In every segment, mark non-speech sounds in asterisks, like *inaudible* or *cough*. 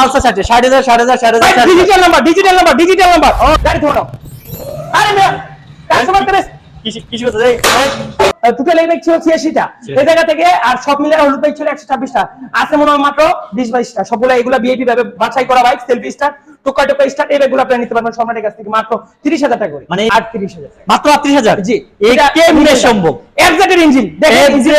Pulsar ষাট ষাট হাজার ষাট হাজার ষাট হাজার digital number digital number digital number গাড়ি ধরো। আরে মেয়ে কাস্টমার করে কিসে কিসে যাই। দুটো লেগ ছিল ছিয়াশিটা। এই জায়গা থেকে আর সব মিলে হলুদ বাইক ছিল একশো ছাব্বিশটা। আছে মনে হয় মাত্র বিশ বাইশটা। সবগুলো এগুলো বিএপি ভাবে বাছাই করা বাইক সেলফি স্টার টোকা টোকা স্টার এই বাইকগুলো আপনি নিতে পারবেন সম্রাটের কাছ থেকে মাত্র তিরিশ হাজার টাকা করে। মানে আটত্রিশ হাজার। মাত্র আটত্রিশ হাজার? জি। এই কেমনে সম্ভব। একজাকের ইঞ্জিন দেখেন এই ইঞ্জিন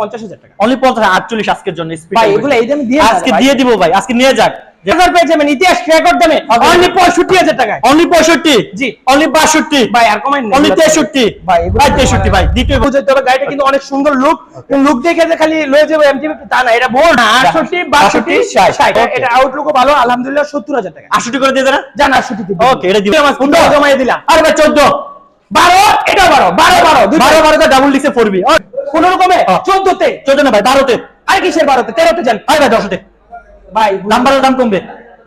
পঞ্চাশ হাজার টাকা। অনলি পঞ্চাশ আটচল্লিশ আজকের জন্য ভাই এগুলো এই দামে দিয়ে আজকে দিয়ে দিব ভাই আজকে নিয়ে যাক। হাজার পেয়ে যাবেন ইতিহাস রেকর্ড দামে। অনলি পঁয়ষট্টি হাজার টাকায়। অনলি পঁয়ষট্টি? জি। অনলি বাষট্টি? ভাই আর কমাই অনলি তেষট্টি? ভাই ভাই তেষট্টি ভাই দ্বিতীয় বুঝতে হবে গাড়িটা কিন্তু অনেক সুন্দর লুক লুক দেখে যে খালি লয়ে যাবে এমটিভি তা। না এটা বোর্ড আটষট্টি বাষট্টি ষাট, ষাট। এটা আউটলুকও ভালো আলহামদুলিল্লাহ সত্তর হাজার টাকা। আটষট্টি করে দিয়ে দেন জান আশুটি ওকে এটা দিব পনেরো জমাই দিলাম। আরে ভাই চোদ্দ। বারো এটা বারো বারো বারো বারো বারোতে ডাবল লিখে পড়বি পনেরো কমে? হ্যাঁ। চোদ্দতে? চোদ্দ না ভাই বারোতে। আর কিসের বারোতে? তেরোতে যান আরে ভাই দশতে। ভাই নাম্বারের দাম কমবে।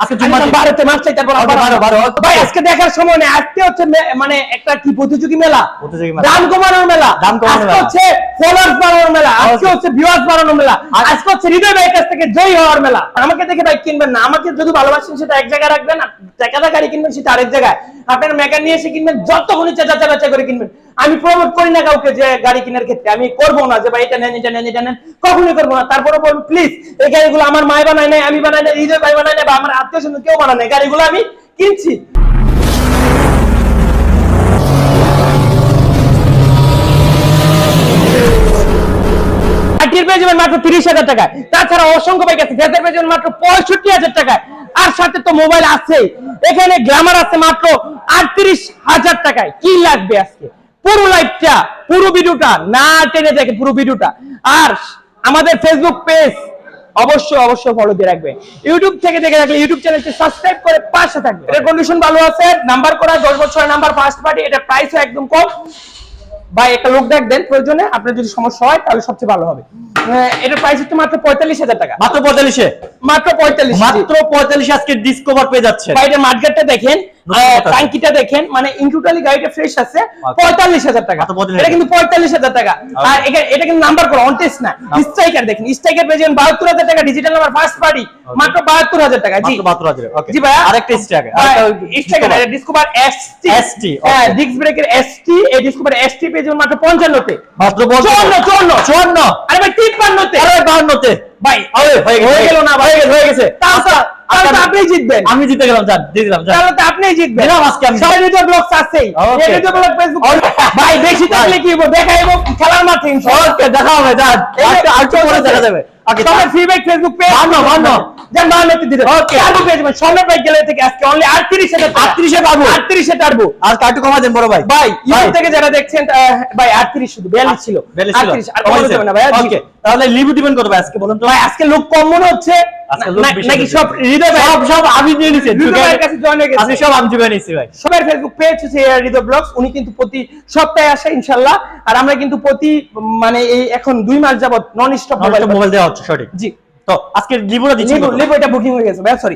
আজকে জুম্মা বারোতে মাস চাই বারো, বারো। ভাই আজকে দেখার সময় নেই। আজকে হচ্ছে মানে একটা কি প্রতিযোগী মেলা? প্রতিযোগী মেলা। দাম কমানোর মেলা। দাম কমানোর মেলা। হচ্ছে ফলোয়ার্স বাড়ানোর মেলা। আজকে হচ্ছে ভিউয়ার্স বাড়ানোর মেলা। আজকে হচ্ছে হৃদয় ভাইয়ের কাছ থেকে জয়ী হওয়ার মেলা। আমাকে দেখে বাইক কিনবেন না। আমাকে যদি ভালোবাসেন সেটা এক জায়গায় রাখবেন। টাকাটা গাড়ি কিনবেন সেটা আরেক জায়গায়। আপনার মেকার নিয়ে এসে কিনবেন যতক্ষণ ইচ্ছা যাচা বাচ্চা করে কিনবেন। আমি প্রমোট করি না কাউকে যে গাড়ি কেনার ক্ষেত্রে, আমি করব না যে, ভাই, এটা নেন এটা নেন এটা নেন। কখনোই করব না। তারপরে বলব, প্লিজ, এই গাড়িগুলো আমার মায় বানায় নাই, আমি বানাই নাই হৃদয় ভাই বানায় নাই বা আমার আত্মীয় স্বজন কেউ বানায় নাই, গাড়িগুলো আমি কিনছি। মাত্র তিরিশ হাজার টাকায়। তাছাড়া অসংখ্য বাইক আছে গ্যাসের পেয়ে মাত্র পঁয়ষট্টি হাজার টাকায়। আর সাথে তো মোবাইল আছে এখানে গ্লামার আছে মাত্র আটত্রিশ হাজার টাকায়। কি লাগবে আজকে? পুরো লাইভটা পুরো ভিডিওটা না টেনে দেখে পুরো ভিডিওটা আর আমাদের ফেসবুক পেজ অবশ্যই অবশ্যই ফলো দিয়ে রাখবে। ইউটিউব থেকে দেখে রাখলে ইউটিউব চ্যানেলটি সাবস্ক্রাইব করে পাশে থাকবে। এর কন্ডিশন ভালো আছে নাম্বার করা দশ বছরের নাম্বার ফার্স্ট পার্টি এটা প্রাইসও একদম কম। ভাই একটা লোক দেখ দেন প্রয়োজনে আপনার যদি সমস্যা হয় তাহলে সবচেয়ে ভালো হবে। এটার প্রাইস হচ্ছে মাত্র পঁয়তাল্লিশ হাজার টাকা। মাত্র পঁয়তাল্লিশে? মাত্র পঁয়তাল্লিশ। মাত্র পঁয়তাল্লিশে আজকে ডিসকভার পেয়ে যাচ্ছে বাইরের মার্কেটটা দেখেন টাঙ্কিটা দেখেন মানে ইনটুটালি গাড়িটা ফ্রেশ আছে আচ্ছা। পঁয়তাল্লিশ হাজার টাকা। এটা কিন্তু পঁয়তাল্লিশ হাজার টাকা। আর এটা- কিন্তু নাম্বার করা অন টেস্ট না। স্ট্রাইকার দেখেন স্ট্রাইকার পেয়ে যাবেন বাহাত্তর হাজার টাকা ডিজিটাল নাম্বার ফার্স্ট পার্টি মাত্র বাহাত্তর হাজার টাকা। জি। বাহাত্তর হাজার জি ভাইয়া। আরেকটা স্ট্রাইকার ডিসকভার এসটি ST, হ্যাঁ ডিস্ক ব্রেকের এসটি এই ডিসকভার এসটি পেয়ে যাবেন মাত্র পঞ্চান্নতে। মাত্র চুয়ান্ন চুয়ান্ন। চুয়ান্ন। আরে ভাই তিপ্পান্নতে। আরে বাহান্নতে। ভাই আরে হয়ে গেল না হয়ে গেছে হয়ে গেছে। তাহলে তো- তাহলে তো আপনি জিতবেন। আমি জিতে গেলাম স্যার দিয়ে দিলাম তাহলে তো আপনিই জিতবেন। না আজকে আমি। সবাই হৃদয় ব্লগ আছেই। হৃদয় ব্লগ ফেসবুক ভাই বেশি থাকলে কি হব দেখাইব খেলার মাঠে ইনশাআল্লাহ ওকে দেখা হবে স্যার। আজকে আর তো দেখা যাবে। ওকে সবাই ফিডব্যাক ফেসবুক পেজ বান্ন, বান্ন। যেন বান্নতে দিতে। ওকে টার্বো পেয়ে যাবেন। সম্রাট বাইক গ্যালারি থেকে আজকে অনলি 38 হাজার 38 এ পাবো। 38 এ টার্বো আর কাটু কমা দেন বড় ভাই। ভাই ইউটিউব থেকে যারা দেখছেন ভাই 38 শুধু 42 ছিল। 38 আর কমানো যাবে না ভাই ওকে তাহলে লিভ দিবেন কত ভাই আজকে বলুন তো? ভাই আজকে লোক কম মনে হচ্ছে। আজকে লোক না- বেশি নাকি সব হৃদয় সব সব আমি নিয়ে নিছি। হৃদয় কাছে জয়েন হয়ে গেছে। আপনি সব আমি জুবে নিছি ভাই। সবার ফেসবুক পেজ হচ্ছে হৃদয় ব্লগস উনি কিন্তু প্রতি সপ্তাহে আসে ইনশাল্লাহ। আর আমরা কিন্তু প্রতি মানে এই এখন দুই মাস যাবত নন স্টপ মোবাইল দেওয়া হচ্ছে সঠিক। জি। তো আজকে লিভুরা দিচ্ছি লিবো লিবো এটা বুকিং হয়ে গেছে ভাই সরি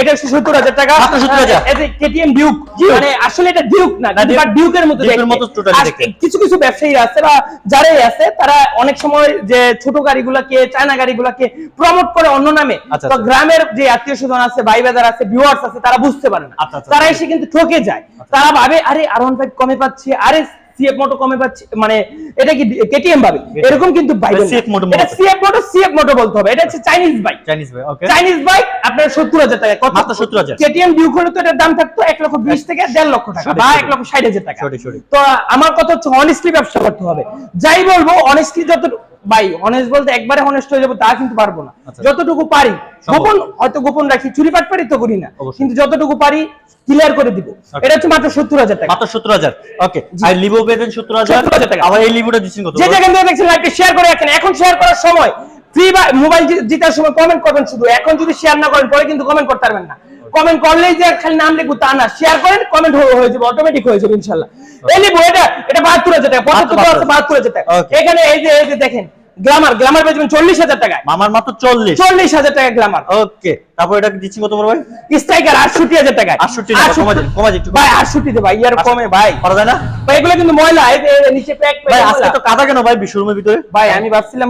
এটা হচ্ছে সত্তর হাজার টাকা 70,000 এই কেটিএম ডিউক মানে আসলে এটা ডিউক না Duke- ডিউকের মতো Duke-এর মতো দেখতে। কিছু কিছু ব্যবসায়ী আছে বা যারাই আছে তারা অনেক সময় যে ছোট গাড়িগুলোকে চায়না গাড়িগুলোকে প্রমোট করে অন্য নামে আচ্ছা, তো আচ্ছা। গ্রামের যে আত্মীয় স্বজন আছে ভাই বাজার আছে ভিউয়ার্স আছে তারা বুঝতে পারে না আচ্ছা, আচ্ছা। তারা এসে কিন্তু ঠকে যায় তারা ভাবে আরে আর ওয়ান ফাইভ কমে পাচ্ছি আরে সিএফ মোটো কমে পাচ্ছে মানে এটা কি কেটিএম পাবে এরকম কিন্তু বাইক সিএফ এটা সিএফ মোটো সিএফ মোটো বলতে হবে। এটা হচ্ছে Chinese bike Chinese bike okay Chinese bike আপনার সত্তর হাজার টাকা। কত? মাত্র 70,000 কেটিএম ডিউক হলে তো এটার দাম থাকতো এক লক্ষ বিশ থেকে দেড় লক্ষ টাকা। বা 1 লক্ষ ষাট হাজার টাকা। সঠিক, সঠিক। তো আমার কথা হচ্ছে অনেস্টলি ব্যবসা করতে হবে। যাই বলব অনেস্টলি যত ভাই অনেস্ট বলতে একবারে অনেস্ট হয়ে যাব তা কিন্তু পারব না। আচ্ছা। যতটুকু পারি গোপন হয়তো গোপন রাখি চুরি পাট পারি তো করি না। কিন্তু যতটুকু পারি ক্লিয়ার করে দিব। এটা হচ্ছে মাত্র সত্তর হাজার টাকা। মাত্র সত্তর হাজার। ওকে আর লিভো পেতেন সত্তর হাজার। টাকা। আবার এই লিভোটা দিচ্ছেন যে যেখান থেকে দেখছেন লাইভটা শেয়ার করে রাখেন। এখন শেয়ার করার সময় ফ্রি বা মোবাইল জেতার সময় কমেন্ট করবেন শুধু। এখন যদি শেয়ার না করেন পরে কিন্তু কমেন্ট করতে পারবেন না। কমেন্ট করলেই যে খালি নাম লিখব তা না। শেয়ার করেন কমেন্ট হয়ে যাবে অটোমেটিক হয়ে যাবে ইনশাল্লাহ। এই লিখব এটা এটা বাহাত্তর হাজার টাকা পঁচাত্তর বাহাত্তর হাজার টাকা। এখানে এই যে এই যে দেখেন গ্লামার গ্লামার পেয়ে যাবেন চল্লিশ হাজার টাকায়। মামার মাত্র চল্লিশ। চল্লিশ হাজার টাকা গ্লামার ওকে তারপর এটা দিচ্ছি কত ভাই? স্ট্রাইকার আটষট্টি হাজার টাকায়। 68 টাকা, কমা কমা দিন, একটু ভাই। আটষট্টিতে ভাই ইয়ার কমে ভাই। করা যায় না? ভাই এগুলো কিন্তু ময়লা নিচে প্যাক ভাই আজকে তো কাদা কেন ভাই বিশ্বরুমের ভিতরে? ভাই আমি ভাবছিলাম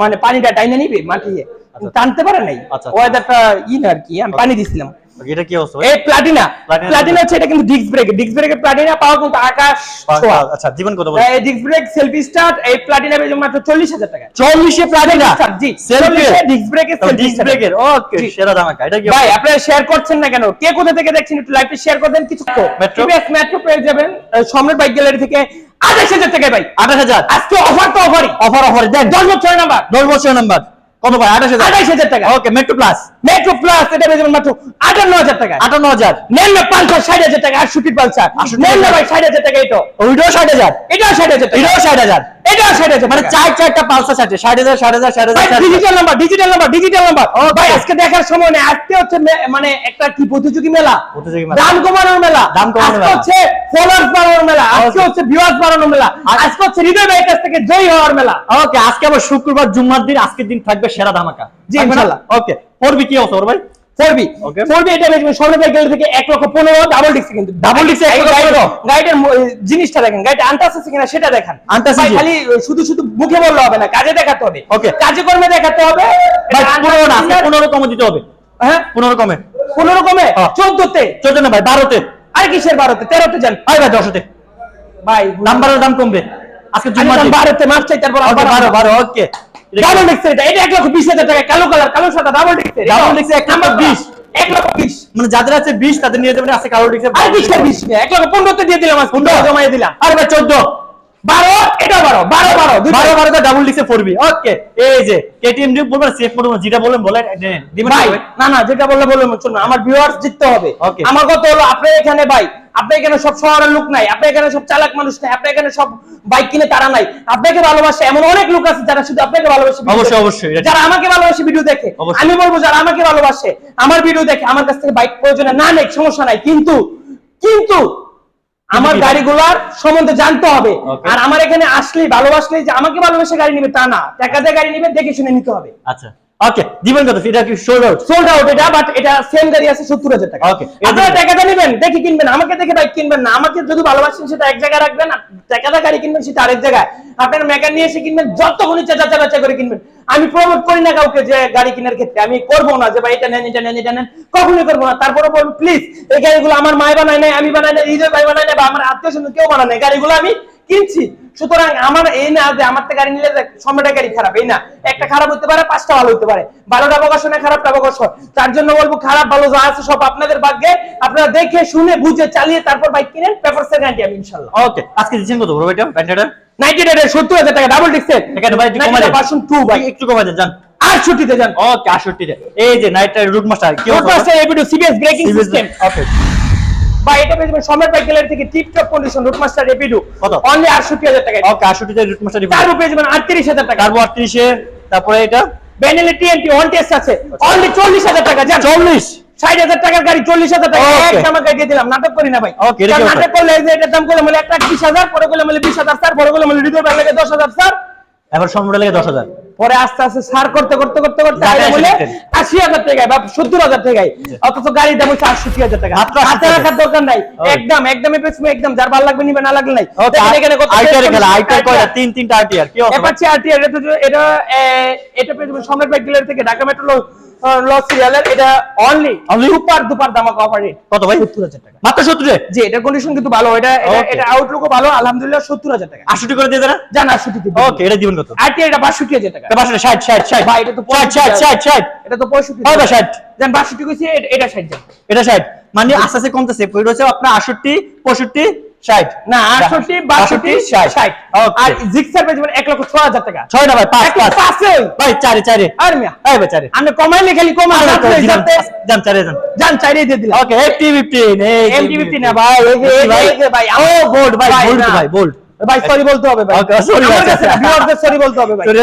মানে পানিটা টাইনে নিবে মাটিয়ে আচ্ছা। টানতে পারে নাই। আচ্ছা। ওয়েদারটা ই না আর কি আমি পানি দিছিলাম। এটা কি অবস্থা এই প্লাটিনা প্লাটিনা হচ্ছে এটা কিন্তু ডিস্ক ব্রেক ডিস্ক ব্রেকের প্লাটিনা পাওয়া কিন্তু আকাশ ছোঁয়া। আচ্ছা জীবন কত বলে এই ডিস্ক ব্রেক সেলফি স্টার্ট এই প্লাটিনা পেয়ে মাত্র চল্লিশ হাজার টাকা। চল্লিশে প্লাটিনা? জি সেলফি ডিস্ক ব্রেকের সেলফি ডিস্ক ব্রেকের ওকে। সেরা ধামাকা এটা কি ভাই আপনারা শেয়ার করছেন না কেন? কে কোথা থেকে দেখছেন একটু লাইভে শেয়ার করে দেন কিছু? টিভিএস মেট্রো পেয়ে যাবেন সম্রাট বাইক গ্যালারি থেকে আঠাশ হাজার টাকায় ভাই। আঠাশ হাজার? আজকে অফার তো অফারই অফার অফার দেন। দশ বছর নাম্বার। দশ বছর নাম্বার। কত ভাই আঠাশ হাজার। আঠাশ হাজার টাকা। Okay metro plus metro plus এটা মাত্র আটান্ন হাজার টাকা। আটান্ন হাজার। নেন না পালসার ষাট হাজার টাকা আটষট্টি পালসার। 68 নেন না ভাই ষাট হাজার টাকা এটা ওইটাও ষাট হাজার? এটাও ষাট হাজার এটাও ষাট হাজার। এটাও ষাট হাজার মানে চার চারটা পালসার ষাট ষাট হাজার ষাট হাজার ষাট হাজার। Digital number digital number digital number ভাই আজকে দেখার সময় নেই। আজকে হচ্ছে মানে একটা কি প্রতিযোগী মেলা? প্রতিযোগী মেলা। দাম কমানোর মেলা। দাম কমানোর মেলা। হচ্ছে ফলোয়ার্স বাড়ানোর মেলা। আজকে. হচ্ছে ভিউয়ার্স বাড়ানোর মেলা। আজকে হচ্ছে হৃদয় ভাইয়ের কাছ থেকে জয়ী হওয়ার মেলা। ওকে আজকে আবার শুক্রবার জুম্মার দিন আজকের দিন থাকবে সেরা ধামাকা। জি, ইনশাল্লাহ। ওকে পড়বি কি অবস্থা ভাই ফোরবি। Okay. ফোরবি এটা থেকে এক লক্ষ পনেরো ডাবল ডিক্স কিন্তু? গাইডের জিনিসটা দেখেন কিনা সেটা দেখান। খালি শুধু শুধু মুখে বললে হবে না কাজে দেখাতে হবে। Okay. কাজে কর্মে দেখাতে হবে। পনেরো না পনেরো কমে দিতে হবে। হ্যাঁ? পনেরো কমে। পনেরো কমে? হ্যাঁ। চোদ্দতে? চোদ্দ না ভাই বারোতে। আর কিসের বারোতে? তেরোতে যান। ভাই ভাই দশতে। ভাই নাম্বারের দাম কমবে। আজকে জুম্মার দিন। বারোতে মাস চাই তারপর বারো বারো ওকে। ডাবল ডিক্স এটা এটা এক লক্ষ বিশ হাজার টাকা কালো কালার কালো সাদা ডাবল ডিক্স Double disc এক লক্ষ বিশ। এক লক্ষ বিশ। মানে যাদের আছে তাদের নিয়ে যাবেন কালো আর লক্ষ দিয়ে দিলাম আজ দিলাম। আরে এটা ডাবল ডিক্সে পড়বি। ওকে এই যে কেটিএম ডিউ বলবেন সেফ মোড যেটা বলেন বলেন দিবেন ভাই না না যেটা বললে শুনুন আমার ভিউয়ার্স জিততে হবে. আমার কথা হলো আপনার এখানে ভাই আপনার এখানে সব শহরের লোক নাই আপনার এখানে সব চালাক মানুষ নাই আপনার এখানে সব বাইক কিনে তারা নাই। আপনাকে ভালোবাসে এমন অনেক লোক আছে যারা শুধু আপনাকে ভালোবাসে অবশ্যই, অবশ্যই, যারা আমাকে ভালোবাসে ভিডিও দেখে। আমি বলব যারা আমাকে ভালোবাসে আমার ভিডিও দেখে আমার কাছ থেকে বাইক প্রয়োজনে না নেই সমস্যা নাই। কিন্তু কিন্তু আমার? গাড়িগুলার সম্বন্ধে জানতে হবে। আর আমার এখানে আসলেই ভালোবাসলেই যে আমাকে ভালোবেসে গাড়ি নিবে তা না। টাকা দিয়ে গাড়ি নিবে দেখে শুনে নিতে হবে। আচ্ছা। ওকে দিবেন কত? এটা কি শোল্ড আউট সোল্ড আউট এটা বাট এটা সেম গাড়ি আছে সত্তর হাজার টাকা। Okay. আপনারা টাকাটা নেবেন দেখে কিনবেন। আমাকে দেখে বাইক কিনবেন না। আমাকে যদি ভালোবাসেন সেটা এক জায়গায় রাখবেন টাকাটা গাড়ি কিনবেন সেটা আরেক জায়গায়। আপনার মেকার নিয়ে এসে কিনবেন যতক্ষণ ইচ্ছা যাচা বাচ্চা করে কিনবেন। আমি প্রমোট করি না কাউকে যে গাড়ি কেনার ক্ষেত্রে। আমি করব না যে ভাই এটা নেন এটা নেন এটা নেন। কখনোই করব না। তারপরে বলব প্লিজ এই গাড়িগুলো আমার মায় বানায় নাই আমি বানাই নাই হৃদয় ভাই বানায় নাই বা আমার আত্মীয় স্বজন কেউ বানায় নাই। গাড়িগুলো আমি কিনছি। সুতরাং আমার এই না যে আমার থেকে গাড়ি নিলে যে সম্রাটের গাড়ি খারাপ এই না। একটা খারাপ হতে পারে পাঁচটা ভালো হতে পারে। ভালোটা প্রকাশনে খারাপটা প্রকাশন তার জন্য বলব খারাপ ভালো যা আছে সব আপনাদের ভাগ্যে। আপনারা দেখে শুনে বুঝে চালিয়ে তারপর বাইক কিনেন পেপার গ্যারান্টি আমি ইনশাল্লাহ ওকে আজকে দিচ্ছেন কত বড় ভাইটা ব্যান্ডেটা নাইনটি এইটের সত্তর হাজার টাকা ডাবল ডিক্সের এখানে ভাই একটু কমাই দেন। ভার্সন টু ভাই একটু কমাই দেন জান আটষট্টিতে যান। ওকে 68 তে এই যে নাইট রুট মাস্টার কি মাস্টার এবিডু সিবিএস ব্রেকিং সিস্টেম ওকে বা এটা পেয়ে বাইক গ্যালারি থেকে টিপ টপ কন্ডিশন মাস্টার কত? অনলি আটষট্টি হাজার টাকা ওকে 68 তে রুট মাস্টার তারপর পেয়ে যাবেন আটত্রিশ হাজার টাকা। কার্বো 38 এ তারপরে এটা? ব্যানেলে টিএনটি ওয়ান টেস্ট আছে। অনলি চল্লিশ হাজার টাকা যান 40 ষাট হাজার টাকার গাড়ি চল্লিশ হাজার টাকা। গাড়ি দিয়ে দিলাম নাটক করি না ভাই। নাটক করলে এই যে এটার দাম করলে মানে এক লাখ বিশ হাজার পরে করলে মানে বিশ হাজার স্যার পরে করলে মানে হৃদয় লাগে দশ হাজার স্যার। এবার সম্পূর্ণ লাগে 10000 পরে আস্তে আস্তে সার করতে করতে করতে করতে বলে আশি হাজার টাকায় বা সত্তর হাজার টাকায় অথচ গাড়ির দাম হচ্ছে আটষট্টি হাজার টাকা। মাত্র 68 হাতে রাখার দরকার নাই। একদম একদম একদম। যার ভালো লাগবে নিবে না লাগলে নাই। তিন তিনটা আরটিআর এটা এটা এটা সম্রাট বাইক ডিলার থেকে ঢাকা মেট্রো সিরিয়ালের এটা অনলি Only? সুপার দুপার দামাকা অফার রেট কত ভাই? সত্তর হাজার টাকা। মাত্র 70 জি এটার কন্ডিশন কিন্তু ভালো। এটা এটা- আউটলুকও ভালো। আলহামদুলিল্লাহ সত্তর হাজার টাকা। 68 করে দিয়ে দেন জান আটষট্টি ওকে এটা দিবেন কত? আরটিআর এটা বাষট্টি হাজার টাকা। তারপর 60 60 60 ভাই এটা তো 60 60 60 60 এটা তো পঁয়ষট্টি 60 জান বাষট্টি কইছি এটা ষাট যান এটা 60 মানে আস্তে আস্তে কমতেছে। এটা হচ্ছে আপনার 68 65 60 না আটষট্টি বাষট্টি ষাট। আর জিক্সার পেয়ে যাবেন এক লক্ষ ছয় হাজার টাকা। ছয় না ভাই পাঁচ পাঁচ। পাঁচে ভাই চারে চারে। আর মিয়া। এই ভাই চারে। আমি কমাইলে খালি কমা যান চারে যান। যান চাইরে দিয়ে দিলাম। ওকে এফটি 15 এই এমটি ফিফটি না ভাই ভাই। ও বোল্ড ভাই বোল্ড ভাই বোল্ড ভাই সরি বলতে হবে ভাই। ভিউয়ারদের সরি বলতে হবে ভাই। সরি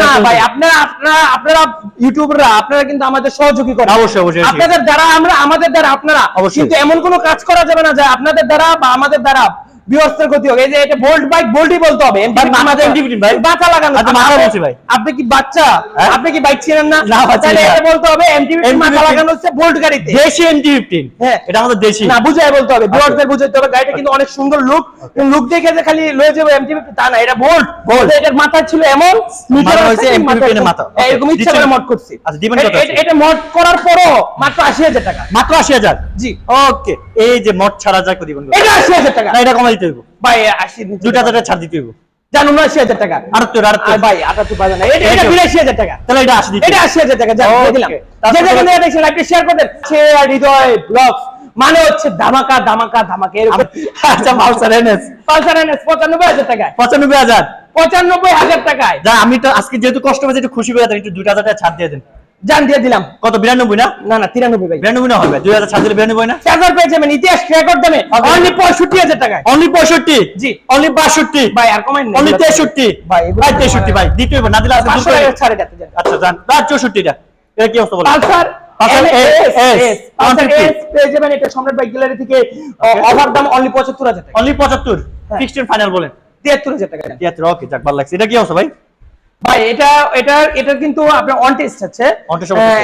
না ভাই আপনারা আপনারা আপনারা ইউটিউবাররা আপনারা কিন্তু আমাদের সহযোগী করেন। অবশ্যই, অবশ্যই, আপনাদের দ্বারা আমরা আমাদের দ্বারা আপনারা অবশ্যই। কিন্তু এমন কোনো কাজ করা যাবে না যে আপনাদের দ্বারা বা আমাদের দ্বারা বিহস্তের গতি হোক। এই যে এটা বোল্ট বাইক বোল্টই বলতে হবে। ভাই, মাথা MTB ভাই। মাথা লাগানো। আচ্ছা, মাথা বলছি ভাই। আপনি কি বাচ্চা? হ্যাঁ? আপনি কি বাইক ছিলেন না? না, তাহলে এটা বলতে হবে মাথা লাগানো হচ্ছে বোল্ট গাড়িতে। দেশি এমটি ফিফটিন হ্যাঁ। এটা আমাদের দেশি। না বুঝাই বলতে হবে আচ্ছা। বিওয়ারদের বুঝাইতে হবে গাড়িটা কিন্তু অনেক সুন্দর লুক লুক দেখে যে খালি লয়ে যাবে এমটিভি তা না এটা বোল্ট Bolt। এটার মাথা ছিল এমন নিচে হয়েছে মাথা। এরকম- এরকম ইচ্ছা করে। মড করছি। আচ্ছা, দিবেন এটা- মড করার পরও মাত্র আশি হাজার টাকা। মাত্র আশি হাজার? জি। ওকে এই যে মোট ছাড়া যা করে এটা আশি হাজার টাকা। না এটা কমাই দিতে হইব। ভাই আশি দুটা টাকা ছাড় দিতে হইব। জানো উনআশি হাজার টাকা। আর আটাত্তর ভাই আটাত্তর বাজার না। এটা বিরাশি হাজার টাকা। তাহলে এটা আশি এটা আশি হাজার টাকা। Okay. দিলাম। যে যেখানে দেখছেন শেয়ার শেয়ার হৃদয় ব্লগ মানে হচ্ছে ধামাকা ধামাকা ধামাকা এরকম। আচ্ছা পালসার এনএস। পালসার এনএস পঁচানব্বই হাজার টাকায়। পঁচানব্বই হাজার? পঁচানব্বই হাজার টাকায়। যা আমি তো আজকে যেহেতু কষ্ট পেয়েছি একটু খুশি হয়ে একটু দুটা হাজার টাকা ছাড় দিয়ে দেন। জান দিয়ে দিলাম। কত বিরানব্বই না? না না তিরানব্বই ভাই। বিরানব্বই না হবে দুই হাজার দিলে বিরানব্বই না? চার্জার পেয়ে যাবেন ইতিহাস রেকর্ড দামে অনলি পঁয়ষট্টি হাজার টাকায়। অনলি পঁয়ষট্টি? জি। অনলি বাষট্টি? ভাই আর কমাই না অনলি তেষট্টি? ভাই, ভাই তেষট্টি ভাই হইব না দিলে আজকে পাঁচশো টাকা ছাড়ে যান আচ্ছা জান। বা চৌষট্টিটা। এটা কি অবস্থা বলো Pulsar Pulsar S S, S Pulsar 150 S পেয়ে যাবেন এটা সম্রাট বাইক গ্যালারি থেকে অফার দাম অনলি পঁচাত্তর হাজার টাকা। অনলি পঁচাত্তর। ফিক্সড ফাইনাল বলেন। তিয়াত্তর হাজার টাকা। তিয়াত্তর ওকে যাক ভালো লাগছে। এটা কি অবস্থা ভাই? ভাই এটা এটা এটা কিন্তু আপনার অন টেস্ট আছে।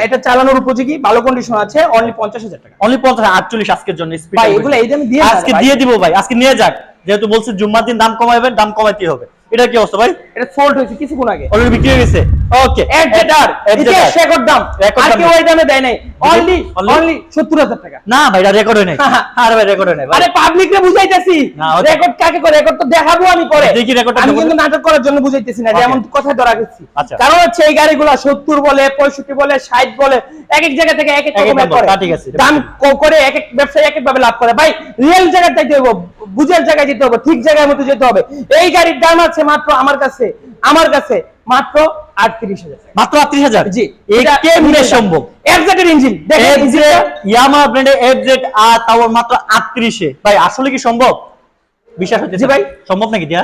এটা চালানোর উপযোগী ভালো কন্ডিশন আছে অনলি পঞ্চাশ হাজার টাকা। অনলি পঞ্চাশ আটচল্লিশ আজকের জন্য ভাই এগুলো এই দামে দিয়ে আজকে দিয়ে দিব ভাই আজকে নিয়ে যাক। যেহেতু বলছি জুম্মার দিন দাম কমাইবেন দাম কমাইতে হবে। এটা কি অবস্থা ভাই? এটা সোল্ড হয়েছে কিছুক্ষণ আগে। অলরেডি বিক্রি হয়ে গেছে। ওকে এফজেডআর ইতিহাস রেকর্ড দাম। আর কেউ ওই দামে দেয় নাই। অনলি অনলি সত্তর হাজার টাকা। না ভাই এটা রেকর্ড হয় নাই আরে ভাই রেকর্ড হয় নাই আরে পাবলিক রে বুঝাইতেছি রেকর্ড কাকে করে? রেকর্ড তো দেখাবো আমি পরে। দেখি record টা আমি কিন্তু নাটক করার জন্য বুঝাইতেছি না. যেমন কথা ধরা গেছি। আচ্ছা। কারণ হচ্ছে এই গাড়িগুলো সত্তর বলে পঁয়ষট্টি বলে ষাট বলে এক এক জায়গা থেকে এক এক বলে, করে। ঠিক আছে। দাম ক- করে এক এক ব্যবসায়ী এক এক ভাবে লাভ করে। ভাই রিয়েল জায়গায় যেতে হবে বুঝের জায়গায় যেতে হবে ঠিক জায়গার মতো যেতে হবে। এই গাড়ির দাম আছে মাত্র আমার কাছে আমার কাছে মাত্র আটত্রিশ হাজার। মাত্র আটত্রিশ হাজার? জি কেমনে সম্ভব? ইঞ্জিন ইয়ামা ব্র্যান্ডের এফজেড আর তাও মাত্র আটত্রিশে। ভাই আসলে কি সম্ভব? বিশ্বাস হচ্ছে জি ভাই। সম্ভব নাকি দিয়া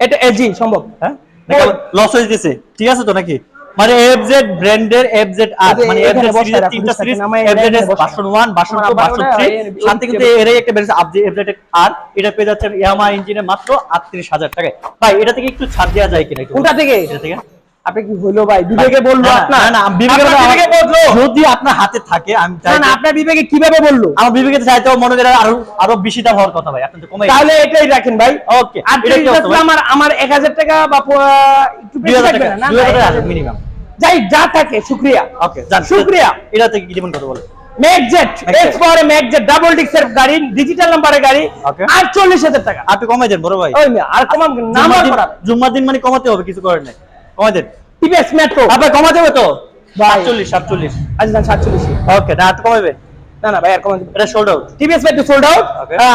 এটা জি সম্ভব। হ্যাঁ? হ্যাঁ। লস হয়ে যেতেছে। ঠিক আছে তো নাকি? মানে এফজেড ব্র্যান্ডের এফজেড আর যে মানে এফজেড সিরিজের তিনটা series FZ S version 1 version আমার 2 ভার্সন ওটা 3 সাথে কিন্তু এর একটা বেরিয়েছে আপডে এফজেড আর এটা পেয়ে যাচ্ছেন ইয়ামা ইঞ্জিনে মাত্র 38000 টাকায়। ভাই এটা থেকে একটু ছাড় দেওয়া যায় কিনা কোনটা থেকে? এটা থেকে? আপনি কি হইল ভাই? বিবেকে বলল না, না না বিবেকে বলল যদি আপনার হাতে থাকে আমি চাই না আপনার বিবেকে কীভাবে বলল? আমার বিবেকে চাইতেও মনে আরও আরও বেশি দাম হওয়ার কথা ভাই আপনি তো কমাই তাহলে এটাই রাখেন ভাই। ওকে আর? আমার টাকা বা একটু বেশি থাকবে না, না, 2000 টাকা মিনিমাম যাই যা থাকে শুক্রিয়া। ওকে জান শুক্রিয়া। এটা থেকে কি কত বলে ম্যাকজেট এক্স পাওয়ারে ম্যাকজেট ডাবল ডিক্সের গাড়ি ডিজিটাল নাম্বারের গাড়ি Okay. আটচল্লিশ হাজার টাকা। আপনি কমাই দেন বড় ভাই। ওই আর কমাম নাম্বার জুম্মার দিন- জুম্মার দিন মানে কমাতে হবে কিছু করার নাই। কমাই টিভিএস মেট্রো। আপনার কমাতে হবে তো। 47 47 আচ্ছা সাতচল্লিশ। ওকে না না না ভাই আর এটা sold out TVS metro sold out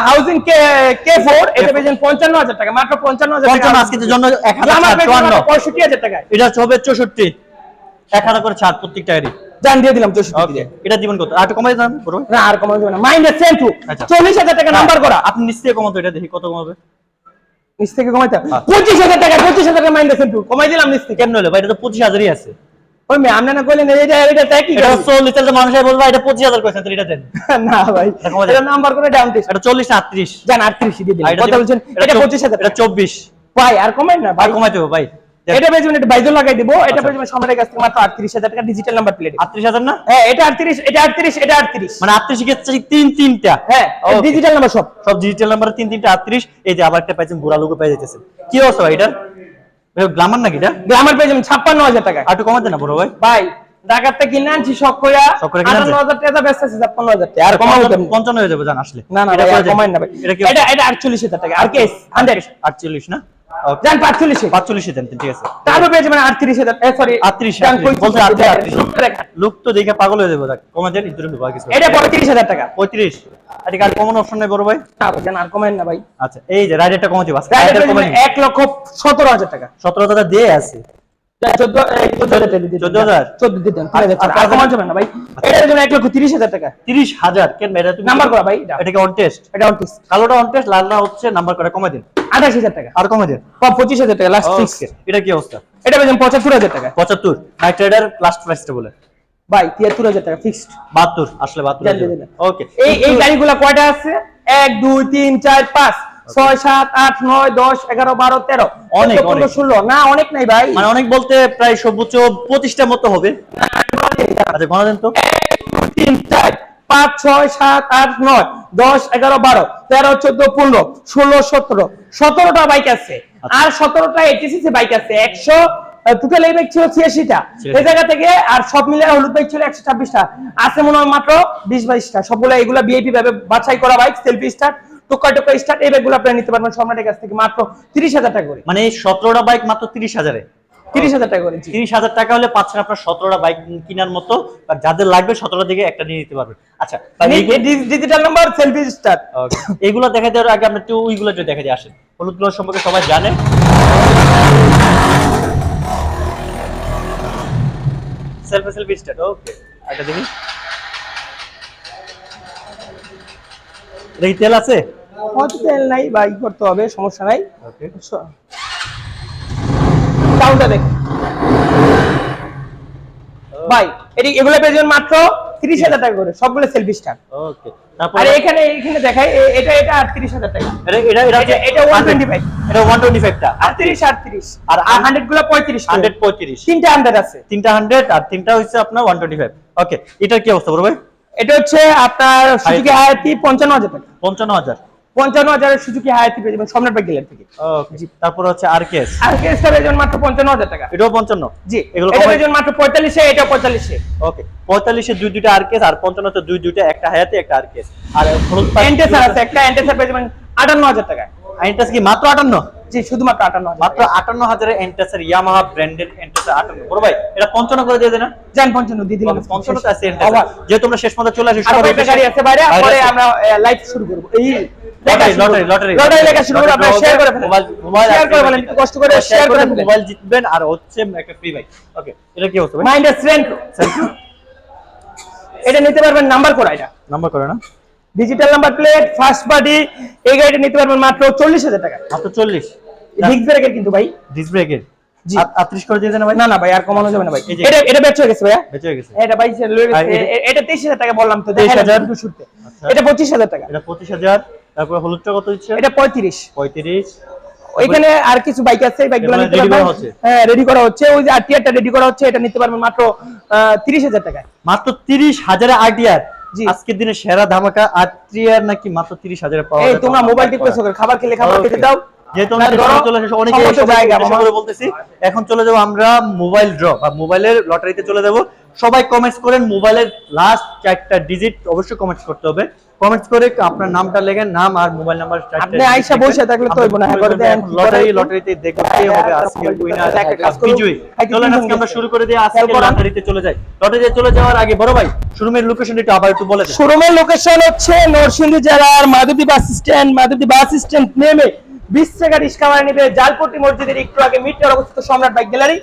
housing কে কে ফোর এটা পেয়েছেন পঞ্চান্ন হাজার টাকা মাত্র পঞ্চান্ন হাজার টাকা। 55 আজকের জন্য 1000 আমার ছাড়, 54 পঁয়ষট্টি হাজার টাকায়। এটা হবে 64 1000 করে ছাড় প্রত্যেকটা জান দিয়ে দিলাম চৌষট্টি ওকে এটা দিবেন কত? আর কমাই বড় না আর হবে না। মাইন্ডের সেম টু আচ্ছা। চল্লিশ হাজার টাকা নাম্বার করা। আপনি নিশ্চয়ই কমাতো এটা দেখি কত কমাবে। নিচ থেকে কমাইতে হ্যাঁ। পঁচিশ হাজার টাকা পঁচিশ হাজার টাকা মাইন্ডের সেম কমাই দিলাম নিচ থেকে। কেমন হলো ভাই? এটা তো 25000ই আছে। ওই মেয়ে আপনি না কইলেন এটা এটা একই এটা গাড়ি। 40 হাজার মানুষ বলবে এটা 25000 কইছেন তো এটা দেন। *laughs* না ভাই এটা। এটা নাম্বার করে ডাউন দিস। এটা 40 না 38 জান আটত্রিশ দিয়ে দিন এটা কত বলছেন? এটা এটা চব- পঁচিশ হাজার এটা 24 ভাই আর কমাই না ভাই। ভাই কমাইতে হবে ভাই। এটা এটা বাইজল লাগাই দিব। এটা আচ্ছা। পেয়েছেন সম্রাটের কাছ থেকে মাত্র আটত্রিশ হাজার টাকা ডিজিটাল নাম্বার প্লেট 38000 না? হ্যাঁ এটা আটত্রিশ এটা আটত্রিশ এটা আটত্রিশ। মানে 38 কে চাই তিন তিনটা। হ্যাঁ ডিজিটাল নাম্বার সব। সব ডিজিটাল নাম্বার তিন তিনটা 38 এই যে আবার একটা পাইছেন লোগো যাইতেছেন। কি অবস্থা ভাই এটা গ্লামার নাকি এটা? গ্রামার পেয়েছেন ছাপ্পান্ন হাজার টাকা। আর একটু কমাতে না বড় ভাই। ভাই ঢাকাতে কিনে আনছি শখ কইরা। টাকা ব্যস্ত আছে ছাপ্পান্ন হাজার টাকা। আর কমাবো কেমনে? 55 হয়ে যাবে জান আসলে। না না এটা না ভাই। এটা টাকা আর কেস হান্ড্রেড 48 না? জান পাঁচচল্লিশ। 45 দেন ঠিক আছে। তারপর পেয়েছে মানে আটত্রিশ হাজার সরি 38 38 বলতে 38 লুক তো দেখে পাগল হয়ে যাবে দেখ কমে দেন ইদুরে হবে কিছু এটা পঁয়ত্রিশ হাজার টাকা। 35 এটা কার কমন অপশন নাই বড় ভাই? না জান আর কমেন না ভাই। আচ্ছা এই যে রাইডারটা কমাতে বাস এক লক্ষ সতেরো হাজার টাকা। 17000 দিয়ে আছে চোদ্দ চোদ্দ হাজার দিয়ে দিন। 14,000? চোদ্দ দিয়ে দেন, তিন হাজার? টাকা। আর- আর কমান যাবে না ভাই। এটার জন্য এক লক্ষ তিরিশ হাজার টাকা। 30000 কেন এটা তুমি নাম্বার করা ভাই, এটা। এটা কি অন টেস্ট এটা অনটিস কালোটা অন টেস্ট লালটা হচ্ছে নাম্বার করে কমে দিন। আঠাশ হাজার টাকা। আর কমে দিন। কম পঁচিশ হাজার টাকা লাস্ট ফিক্স এটা কি অবস্থা? এটা পঁচাত্তর হাজার টাকা। 75 নাইট রাইডার লাস্ট প্রাইসটা বলে। ভাই তিয়াত্তর হাজার টাকা ফিক্সড 72 আসলে 72 জান ওকে এই এই গাড়িগুলা কয়টা আছে? এক দুই তিন চার পাঁচ। ছয় সাত আট নয় দশ এগারো বারো তেরো। অনেক, ষোলো। না অনেক নাই ভাই। মানে অনেক বলতে প্রায় সর্বোচ্চ পঁচিশটার মতো হবে। আচ্ছা তো। তিন চার পাঁচ ছয় সাত আট নয় দশ এগারো বারো তেরো চোদ্দ পনেরো ষোলো সতেরো। সতেরোটা বাইক আছে। আর সতেরোটা এটিসিসি বাইক আছে। একশো টোটাল এই বাইক ছিল ছিয়াশিটা। ছিয়াশি। এই জায়গা থেকে আর সব মিলে হলুদ বাইক ছিল একশো ছাব্বিশটা। আছে মনে হয় মাত্র বিশ বাইশটা। সবগুলো এগুলো বিআইপি ভাবে বাছাই করা বাইক সেলফি স্টার্ট টোকা টোকা স্টার্ট এই বাইকগুলো আপনারা নিতে পারবেন সম্রাটের কাছ থেকে মাত্র তিরিশ হাজার টাকা করে। মানে সতেরোটা বাইক মাত্র তিরিশ হাজারে। তিরিশ হাজার টাকা করে তিরিশ হাজার টাকা হলে পাচ্ছেন আপনার সতেরোটা বাইক কেনার মতো আর যাদের লাগবে সতেরোটা দিকে একটা নিয়ে নিতে পারবেন। আচ্ছা ডিজিটাল নাম্বার সেলফি স্টার্ট এগুলো দেখা দেওয়ার আগে আমরা একটু ওইগুলো একটু দেখা দিয়ে আসেন। হলুদগুলো সম্পর্কে সবাই জানে। সেলফি সেলফি স্টার্ট ওকে এটা দেখি তেল আছে? তেল নাই বা ই করতে হবে সমস্যা নাই। দেখ। ভাই এটি এগুলো পেয়ে মাত্র তিরিশ হাজার টাকা করে সবগুলো সেলফি স্টার ওকে তারপর আর এখানে এখানে দেখাই এটা এটা আটত্রিশ হাজার টাকা। এটা এটা এটা এটা- এটা 125 এটা 125 টা আটত্রিশ আটত্রিশ আর হান্ড্রেডগুলো পঁয়ত্রিশ 135 তিনটা হান্ড্রেড আছে। তিনটা 100 আর তিনটা হচ্ছে আপনার 125 ওকে এটার কি অবস্থা বড় ভাই? এটা হচ্ছে আপনার সুজুকি হায়াতি পঞ্চান্ন হাজার টাকা। 55000 পঞ্চান্ন হাজারের সুজুকি হায়াতি পেয়ে যাবেন সম্রাট বাইক ডিলার থেকে। ওকে তারপর হচ্ছে আরকেএস। আর কেসটা পেয়ে যাবেন মাত্র পঞ্চান্ন হাজার টাকা। এটাও 55 জি। এগুলো এটা কমাই- পেয়ে যাবেন মাত্র পঁয়তাল্লিশে এটা পঁয়তাল্লিশে। ওকে 45 এ দুই দুইটা আরকেএস আর 55 তে দুই দুইটা একটা হায়াতি একটা আর আরকেএস আর এন্টেসার আছে একটা এন্টেসার পেয়ে যাবেন আটান্ন হাজার টাকা এন্টাস কি মাত্র 58 জি শুধুমাত্র আটান্ন হাজার। মাত্র 58 হাজারের এন্টাসের ইয়ামাহা ব্র্যান্ডেড এন্টাস 58 বড় ভাই এটা 55 করে দিয়ে দেন না যান পঞ্চান্ন দিয়ে দিলাম। পঞ্চান্ন তো আছে। যে তোমরা শেষ পর্যন্ত চলে আসি গাড়ি আছে বাইরে পরে আমরা লাইভ শুরু করব। এই মোবাইল জিতবেন আর হচ্ছে একটা ফ্রি বাইক ওকে কি হচ্ছে এটা নিতে পারবেন নাম্বার করা এটা। নাম্বার করে না? Digital number plate first party এই গাড়িটা নিতে পারবেন মাত্র চল্লিশ হাজার টাকা। মাত্র 40 ডিস্ক ব্রেকের কিন্তু ভাই। ডিস ব্রেকের জি। 38 করে দিয়ে দেন ভাই? না না ভাই আর কমানো যাবে না ভাই। এটা এটা বেচ গেছে ভাইয়া। বেঁচে গেছে। এটা ভাই সে লয়ে গেছে। এটা- এ- এটা তেইশ হাজার টাকা বললাম তো 23,000 দেখাইলাম একটু আচ্ছা। এটা পঁচিশ হাজার টাকা। এটা 25000 তারপর হলুদটা কত দিচ্ছে? এটা পঁয়ত্রিশ। 35 ওইখানে আর কিছু বাইক আছে এই বাইকগুলো নিতে পারবেন? হ্যাঁ রেডি করা হচ্ছে। ওই যে আরটিআরটা রেডি করা হচ্ছে এটা নিতে পারবেন মাত্র তিরিশ হাজার টাকায়। মাত্র 30 হাজারে আরটিআর। আজকের দিনে সেরা ধামাকা আত্রিয়ার নাকি মাত্র 30 হাজারে পাওয়া যায়। তোমরা মোবাইল টিপতেছো খাবার খেলে খাবার খেতে দাও। বলতেছি এখন চলে যাব আমরা মোবাইল ড্র বা মোবাইলের লটারিতে চলে যাব। সবাই কমেন্টস করেন মোবাইলের লাস্ট চারটা ডিজিট অবশ্যই কমেন্টস করতে হবে। কমেন্টস করে আপনার নামটা লেখেন নাম আর মোবাইল নাম্বার আপনি আইসা বসে থাকলে তো হইবো না, হ্যাঁ, করে দেন, লটারি লটারিতে দেখব কে হবে আজকে উইনার বিজয়ী। চলেন আজকে আমরা শুরু করে দিয়ে আজকে লটারিতে চলে যাই। লটারিতে চলে যাওয়ার আগে বড় ভাই শোরুমের লোকেশনটা একটু আবার একটু বলে দেন। শোরুমের লোকেশন হচ্ছে নরসিংদী জেলার Madhabdi bus stand Madhabdi bus stand নেমে বিশ টাকা রিক্সা ভাড়া নেবে জালপট্টি মসজিদের একটু আগে মিটার অবস্থিত সম্রাট বাইক গ্যালারি।